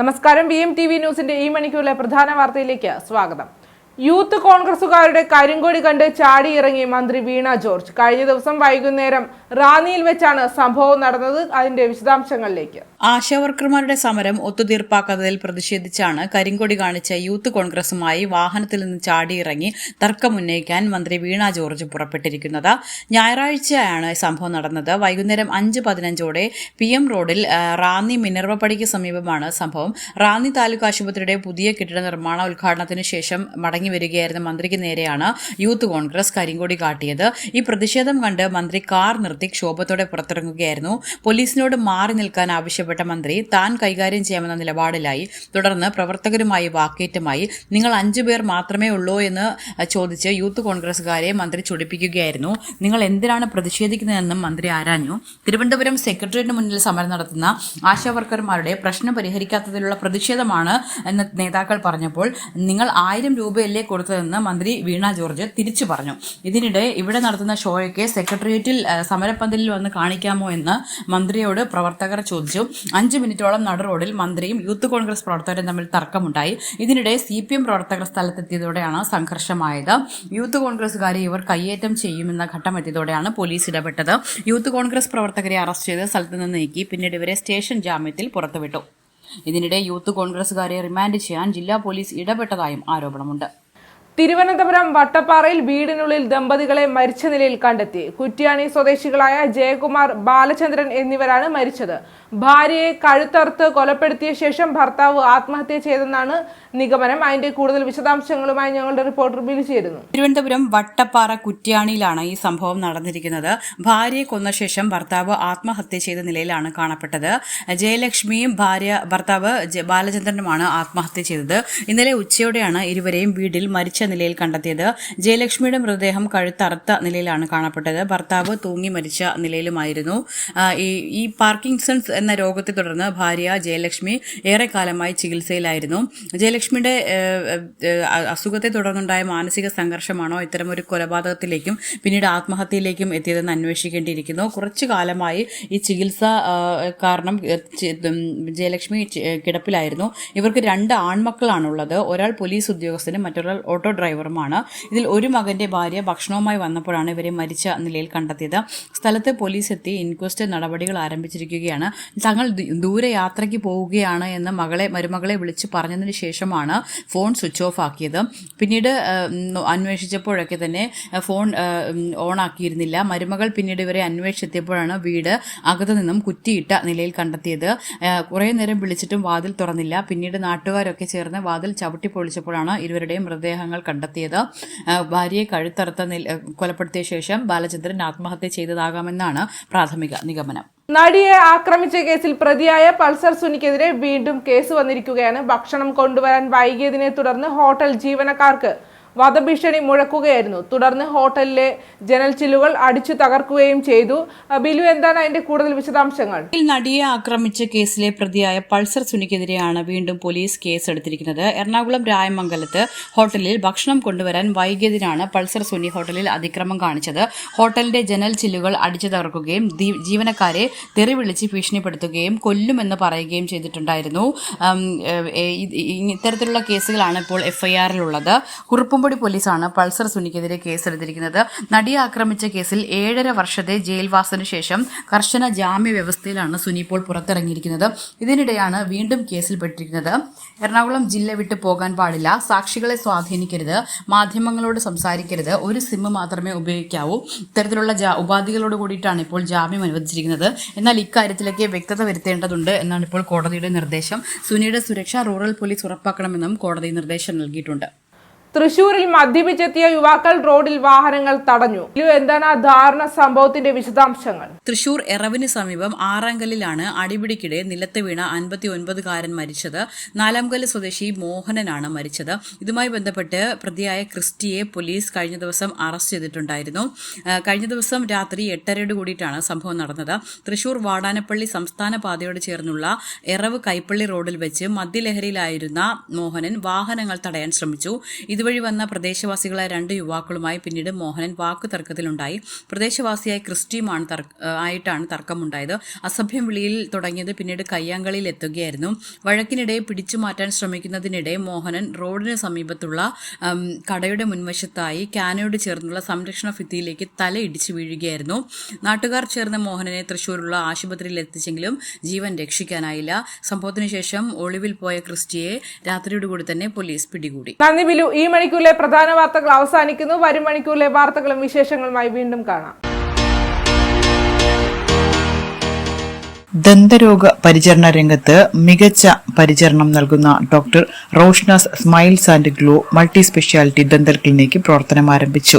നമസ്കാരം. B M T V ന്യൂസിന്റെ ഈ മണിക്കൂറിലെ പ്രധാന വാർത്തയിലേക്ക് സ്വാഗതം. യൂത്ത് കോൺഗ്രസുകാരുടെ കരിങ്കൊടി കണ്ട് ചാടിയിറങ്ങി മന്ത്രി വീണ ജോർജ്. കഴിഞ്ഞ ദിവസം വൈകുന്നേരം റാന്നിയിൽ വെച്ചാണ് സംഭവം നടന്നത്. അതിന്റെ വിശദാംശങ്ങളിലേക്ക്. ആശാവർക്കർമാരുടെ സമരം ഒത്തുതീർപ്പാക്കാത്തതിൽ പ്രതിഷേധിച്ചാണ് കരിങ്കൊടി കാണിച്ച യൂത്ത് കോൺഗ്രസുമായി വാഹനത്തിൽ നിന്ന് ചാടിയിറങ്ങി തർക്കമുന്നയിക്കാൻ മന്ത്രി വീണ ജോർജ് പുറപ്പെട്ടിരിക്കുന്നത്. ഞായറാഴ്ചയാണ് സംഭവം നടന്നത്. വൈകുന്നേരം അഞ്ച് പതിനഞ്ചോടെ പി എം റോഡിൽ റാന്നി മിനർവപ്പടിക്ക് സമീപമാണ് സംഭവം. റാന്നി താലൂക്ക് ആശുപത്രിയുടെ പുതിയ കെട്ടിട നിർമ്മാണ ഉദ്ഘാടനത്തിന് ശേഷം മടങ്ങി വരികയായിരുന്ന മന്ത്രിക്ക് നേരെയാണ് യൂത്ത് കോൺഗ്രസ് കരിങ്കൊടി കാട്ടിയത്. ഈ പ്രതിഷേധം കണ്ട് മന്ത്രി കാർ നിർത്തി ക്ഷോഭത്തോടെ പുറത്തിറങ്ങുകയായിരുന്നു. പോലീസിനോട് മാറി നിൽക്കാൻ ആവശ്യപ്പെട്ട മന്ത്രി താൻ കൈകാര്യം ചെയ്യാമെന്ന നിലപാടിലായി. തുടർന്ന് പ്രവർത്തകരുമായി വാക്കേറ്റമായി നിങ്ങൾ അഞ്ചു പേർ മാത്രമേ ഉള്ളൂ എന്ന് ചോദിച്ച് യൂത്ത് കോൺഗ്രസുകാരെ മന്ത്രി ചൊടിപ്പിക്കുകയായിരുന്നു. നിങ്ങൾ എന്തിനാണ് പ്രതിഷേധിക്കുന്നതെന്നും മന്ത്രി ആരാഞ്ഞു. തിരുവനന്തപുരം സെക്രട്ടേറിയറ്റിന് മുന്നിൽ സമരം നടത്തുന്ന ആശാവർക്കർമാരുടെ പ്രശ്നം പരിഹരിക്കാത്തതിലുള്ള പ്രതിഷേധമാണ് എന്ന് നേതാക്കൾ പറഞ്ഞപ്പോൾ നിങ്ങൾ ആയിരം രൂപയല്ലേ കൊടുത്തതെന്ന് മന്ത്രി വീണ ജോർജ് തിരിച്ചു പറഞ്ഞു. ഇതിനിടെ ഇവിടെ നടത്തുന്ന ഷോയ്ക്ക് സെക്രട്ടേറിയറ്റിൽ സമരപ്പന്തലിൽ വന്ന് കാണിക്കാമോ എന്ന് മന്ത്രിയോട് പ്രവർത്തകർ ചോദിച്ചു. അഞ്ച് മിനിറ്റോളം നട റോഡിൽ മന്ത്രിയും യൂത്ത് കോൺഗ്രസ് പ്രവർത്തകരും തമ്മിൽ തർക്കമുണ്ടായി. ഇതിനിടെ സി പി എം പ്രവർത്തകർ സ്ഥലത്തെത്തിയതോടെയാണ് സംഘർഷമായത്. യൂത്ത് കോൺഗ്രസുകാരെ ഇവർ കയ്യേറ്റം ചെയ്യുമെന്ന ഘട്ടമെത്തിയതോടെയാണ് പോലീസ് ഇടപെട്ടത്. യൂത്ത് കോൺഗ്രസ് പ്രവർത്തകരെ അറസ്റ്റ് ചെയ്ത് സ്ഥലത്ത് നിന്ന് നീക്കി പിന്നീട് ഇവരെ സ്റ്റേഷൻ ജാമ്യത്തിൽ പുറത്തുവിട്ടു. ഇതിനിടെ യൂത്ത് കോൺഗ്രസുകാരെ റിമാൻഡ് ചെയ്യാൻ ജില്ലാ പോലീസ് ഇടപെട്ടതായും ആരോപണമുണ്ട്. തിരുവനന്തപുരം വട്ടപ്പാറയിൽ വീടിനുള്ളിൽ ദമ്പതികളെ മരിച്ച നിലയിൽ കണ്ടെത്തി. കുറ്റ്യാണി സ്വദേശികളായ ജയകുമാർ ബാലചന്ദ്രൻ എന്നിവരാണ് മരിച്ചത്. ഭാര്യയെ കഴുത്തറുത്ത് കൊലപ്പെടുത്തിയ ശേഷം ഭർത്താവ് ആത്മഹത്യ ചെയ്തെന്നാണ് നിഗമനം. അതിന്റെ കൂടുതൽ വിശദാംശങ്ങളുമായി ഞങ്ങളുടെ റിപ്പോർട്ടർ വിളിച്ചിരുന്നു ചേരുന്നു. തിരുവനന്തപുരം വട്ടപ്പാറ കുറ്റ്യാണിയിലാണ് ഈ സംഭവം നടന്നിരിക്കുന്നത്. ഭാര്യയെ കൊന്ന ശേഷം ഭർത്താവ് ആത്മഹത്യ ചെയ്ത നിലയിലാണ് കാണപ്പെട്ടത്. ജയലക്ഷ്മിയും ഭാര്യ ഭർത്താവ് ബാലചന്ദ്രനുമാണ് ആത്മഹത്യ ചെയ്തത്. ഇന്നലെ ഉച്ചയോടെയാണ് ഇരുവരെയും വീട്ടിൽ മരിച്ച നിലയിൽ കണ്ടെത്തിയത്. ജയലക്ഷ്മിയുടെ മൃതദേഹം കഴുത്തറുത്ത നിലയിലാണ് കാണപ്പെട്ടത്. ഭർത്താവ് തൂങ്ങി മരിച്ച നിലയിലുമായിരുന്നു. ഈ പാർക്കിൻസൺസ് എന്ന രോഗത്തെ തുടർന്ന് ഭാര്യ ജയലക്ഷ്മി ഏറെക്കാലമായി ചികിത്സയിലായിരുന്നു. ജയലക്ഷ്മിയുടെ അസുഖത്തെ തുടർന്നുണ്ടായ മാനസിക സംഘർഷമാണോ ഇത്തരമൊരു കൊലപാതകത്തിലേക്കും പിന്നീട് ആത്മഹത്യയിലേക്കും എത്തിയതെന്ന് അന്വേഷിക്കേണ്ടിയിരിക്കുന്നു. കുറച്ചു കാലമായി ഈ ചികിത്സ കാരണം ജയലക്ഷ്മി കിടപ്പിലായിരുന്നു. ഇവർക്ക് രണ്ട് ആൺമക്കളാണുള്ളത്. ഒരാൾ പോലീസ് ഉദ്യോഗസ്ഥനും മറ്റൊരാൾ ഓട്ടോ ഡ്രൈവറുമാണ്. ഇതിൽ ഒരു മകന്റെ ഭാര്യ ഭക്ഷണവുമായി വന്നപ്പോഴാണ് ഇവരെ മരിച്ച നിലയിൽ കണ്ടെത്തിയത്. സ്ഥലത്ത് പോലീസ് എത്തി ഇൻക്വസ്റ്റ് നടപടികൾ ആരംഭിച്ചിരിക്കുകയാണ്. തങ്ങൾ ദൂരെ യാത്രയ്ക്ക് പോവുകയാണ് എന്ന് മകളെ മരുമകളെ വിളിച്ച് പറഞ്ഞതിന് ശേഷമാണ് ഫോൺ സ്വിച്ച് ഓഫ് ആക്കിയത്. പിന്നീട് അന്വേഷിച്ചപ്പോഴൊക്കെ തന്നെ ഫോൺ ഓൺ ആക്കിയിരുന്നില്ല. മരുമകൾ പിന്നീട് ഇവരെ അന്വേഷിച്ചെത്തിയപ്പോഴാണ് വീട് അകത്തു നിന്നും കുറ്റിയിട്ട നിലയിൽ കണ്ടെത്തിയത്. കുറേ നേരം വിളിച്ചിട്ടും വാതിൽ തുറന്നില്ല. പിന്നീട് നാട്ടുകാരൊക്കെ ചേർന്ന് വാതിൽ ചവിട്ടി പൊളിച്ചപ്പോഴാണ് ഇരുവരുടെയും മൃതദേഹങ്ങൾ കണ്ടെത്തിയത്. ഭാര്യയെ കഴുത്തറുത്ത കൊലപ്പെടുത്തിയ ശേഷം ബാലചന്ദ്രൻ ആത്മഹത്യ ചെയ്തതാകാമെന്നാണ് പ്രാഥമിക നിഗമനം. നടിയെ ആക്രമിച്ച കേസിൽ പ്രതിയായ പൾസർ സുനിക്കെതിരെ വീണ്ടും കേസ് വന്നിരിക്കുകയാണ്. ഭക്ഷണം കൊണ്ടുവരാൻ വൈകിയതിനെ തുടർന്ന് ഹോട്ടൽ ജീവനക്കാർക്ക് വധഭീഷണി മുഴക്കുകയായിരുന്നു. തുടർന്ന് ഹോട്ടലിലെ ജനൽ ചില്ലുകൾ അടിച്ചു തകർക്കുകയും ചെയ്തു. ബിലു എന്താണ് അതിന്റെ കൂടുതൽ വിശദാംശങ്ങൾ? നടിയെ ആക്രമിച്ച കേസിലെ പ്രതിയായ പൾസർ സുനിക്കെതിരെയാണ് വീണ്ടും പോലീസ് കേസെടുത്തിരിക്കുന്നത്. എറണാകുളം രായമംഗലത്ത് ഹോട്ടലിൽ ഭക്ഷണം കൊണ്ടുവരാൻ വൈകിയതിനാണ് പൾസർ സുനി ഹോട്ടലിൽ അതിക്രമം കാണിച്ചത്. ഹോട്ടലിന്റെ ജനൽ ചില്ലുകൾ അടിച്ചു തകർക്കുകയും ജീവനക്കാരെ തെറിവിളിച്ച് ഭീഷണിപ്പെടുത്തുകയും കൊല്ലുമെന്ന് പറയുകയും ചെയ്തിട്ടുണ്ടായിരുന്നു. ഇത്തരത്തിലുള്ള കേസുകളാണ് ഇപ്പോൾ എഫ്ഐആറിലുള്ളത്. കുറുപ്പുംപൊടി പോലീസാണ് പൾസർ സുനിക്കെതിരെ കേസെടുത്തിരിക്കുന്നത്. നടിയെ ആക്രമിച്ച കേസിൽ ഏഴര വർഷത്തെ ജയിൽവാസത്തിനു ശേഷം കർശന ജാമ്യ വ്യവസ്ഥയിലാണ് സുനി ഇപ്പോൾ പുറത്തിറങ്ങിയിരിക്കുന്നത്. ഇതിനിടെയാണ് വീണ്ടും കേസിൽപ്പെട്ടിരിക്കുന്നത്. എറണാകുളം ജില്ല വിട്ടു പോകാൻ പാടില്ല. സാക്ഷികളെ സ്വാധീനിക്കരുത്. മാധ്യമങ്ങളോട് സംസാരിക്കരുത്. ഒരു സിം മാത്രമേ ഉപയോഗിക്കാവൂ. ഇത്തരത്തിലുള്ള ഉപാധികളോട് കൂടിയിട്ടാണ് ഇപ്പോൾ ജാമ്യം അനുവദിച്ചിരിക്കുന്നത്. എന്നാൽ ഇക്കാര്യത്തിലേക്ക് വ്യക്തത വരുത്തേണ്ടതുണ്ട് എന്നാണ് ഇപ്പോൾ കോടതിയുടെ നിർദ്ദേശം. സുനിയുടെ സുരക്ഷ റൂറൽ പോലീസ് ഉറപ്പാക്കണമെന്നും കോടതി നിർദ്ദേശം നൽകിയിട്ടുണ്ട്. തൃശൂരിൽ മദ്യപിച്ചെത്തിയ യുവാക്കൾ റോഡിൽ വാഹനങ്ങൾ തടഞ്ഞു. എന്താണ് ആ ദാരുണ സംഭവത്തിന്റെ വിശദാംശങ്ങൾ? തൃശൂർ എറവിന് സമീപം ആറാങ്കലിലാണ് അടിപിടിക്കിടെ നിലത്ത് വീണ അൻപത്തി ഒൻപതുകാരൻ മരിച്ചത്. നാലാംകല്ല് സ്വദേശി മോഹനനാണ് മരിച്ചത്. ഇതുമായി ബന്ധപ്പെട്ട് പ്രതിയായ ക്രിസ്റ്റിയെ പോലീസ് കഴിഞ്ഞ ദിവസം അറസ്റ്റ് ചെയ്തിട്ടുണ്ടായിരുന്നു. കഴിഞ്ഞ ദിവസം രാത്രി എട്ടരയോട് കൂടിയിട്ടാണ് സംഭവം നടന്നത്. തൃശൂർ വാടാനപ്പള്ളി സംസ്ഥാന പാതയോട് ചേർന്നുള്ള എറവ് കൈപ്പള്ളി റോഡിൽ വെച്ച് മദ്യലഹരിയിലായിരുന്ന മോഹനൻ വാഹനങ്ങൾ തടയാൻ ശ്രമിച്ചു. ഇതുവഴി വന്ന പ്രദേശവാസികളായ രണ്ട് യുവാക്കളുമായി പിന്നീട് മോഹനൻ വാക്കു തർക്കത്തിലുണ്ടായി പ്രദേശവാസിയായ ക്രിസ്റ്റിയുമാണ് ആയിട്ടാണ് തർക്കമുണ്ടായത്. അസഭ്യം വിളിയിൽ തുടങ്ങിയത് പിന്നീട് കയ്യാങ്കളിയിൽ എത്തുകയായിരുന്നു. വഴക്കിനിടെ പിടിച്ചു മാറ്റാൻ ശ്രമിക്കുന്നതിനിടെ മോഹനൻ റോഡിന് സമീപത്തുള്ള കടയുടെ മുൻവശത്തായി കാനയോട് ചേർന്നുള്ള സംരക്ഷണ ഭിത്തിയിലേക്ക് തല ഇടിച്ചു വീഴുകയായിരുന്നു. നാട്ടുകാർ ചേർന്ന മോഹനനെ തൃശൂരുള്ള ആശുപത്രിയിൽ എത്തിച്ചെങ്കിലും ജീവൻ രക്ഷിക്കാനായില്ല. സംഭവത്തിനു ശേഷം ഒളിവിൽ പോയ ക്രിസ്റ്റിയെ രാത്രിയോടുകൂടി തന്നെ പോലീസ് പിടികൂടി. ഈ മണിക്കൂറിലെ പ്രധാന വാർത്തകൾ അവസാനിക്കുന്നു. വരും മണിക്കൂറിലെ വാർത്തകളും വിശേഷങ്ങളുമായി വീണ്ടും കാണാം. ദന്തരോഗ പരിചരണ രംഗത്ത് മികച്ച പരിചരണം നൽകുന്ന doctor Roshna's smiles and glow multi speciality dental clinic പ്രവർത്തനം ആരംഭിച്ചു